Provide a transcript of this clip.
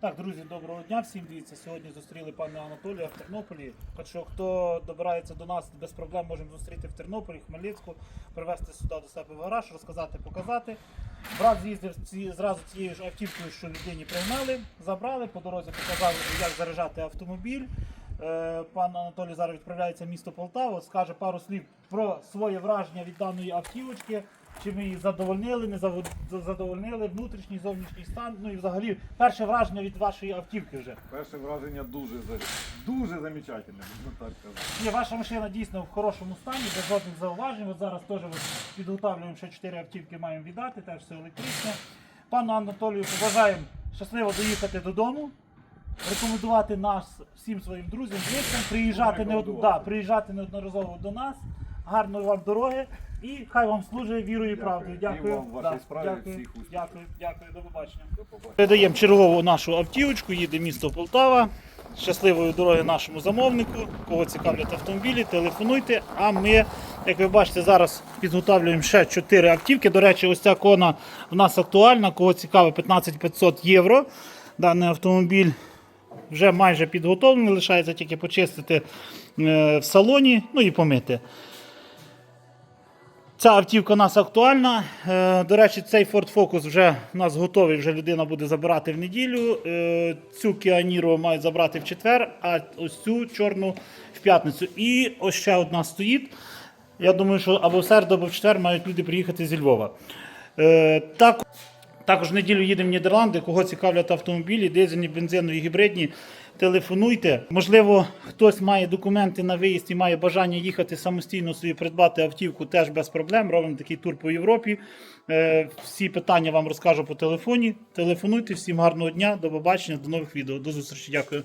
Так, друзі, доброго дня всім. Дивіться, сьогодні зустріли пана Анатолія в Тернополі. Так що хто добирається до нас без проблем, можемо зустріти в Тернополі, Хмельницьку, привезти сюди до себе в гараж, розказати, показати. Брат з'їздив ці, зразу цією ж автівкою, що людині пригнали, забрали, по дорозі показали, як заряджати автомобіль. Е, Пан Анатолій зараз відправляється в місто Полтава, скаже пару слів про своє враження від даної автівочки. Чи ми її задовольнили, не задовольнили, внутрішній, зовнішній стан. Ну і взагалі перше враження від вашої автівки вже. Перше враження дуже дуже замечательне, можна так сказати. Ні, ваша машина дійсно в хорошому стані, без жодних зауважень. От зараз теж от підготовлюємо ще 4 автівки, маємо віддати, теж все електричне. Пану Анатолію побажаємо щасливо доїхати додому. Рекомендувати нас всім своїм друзям, близьким, приїжджати, не, да, приїжджати неодноразово до нас. Гарної вам дороги і хай вам служить вірою і Дякую. правдою. І Дякую. вам в вашій справі дякую, всіх успіхів. дякую, дякую, до побачення. До побачення. Передаємо чергову нашу автівочку, їде місто Полтава. Щасливої дороги нашому замовнику. Кого цікавлять автомобілі, телефонуйте. А ми, як ви бачите, зараз підготовлюємо ще 4 автівки. До речі, ось ця кона в нас актуальна. Кого цікавить 15 500 євро. Даний автомобіль вже майже підготовлений, лишається тільки почистити е, в салоні, ну і помити. Ця автівка у нас актуальна. Е, До речі, цей Ford Focus вже у нас готовий, вже людина буде забирати в неділю. Е, Цю Кіаніру мають забрати в четвер, а ось цю чорну в п'ятницю. І ось ще одна стоїть. Я думаю, що або в середу, або в четвер мають люди приїхати зі Львова. Е, Так, також в неділю їдемо в Нідерланди. Кого цікавлять автомобілі, дизельні, бензинові, гібридні. Телефонуйте. Можливо, хтось має документи на виїзд і має бажання їхати самостійно собі придбати автівку теж без проблем. Робимо такий тур по Європі. Е, Всі питання вам розкажу по телефоні. Телефонуйте, всім гарного дня, до побачення, до нових відео. До зустрічі. Дякую.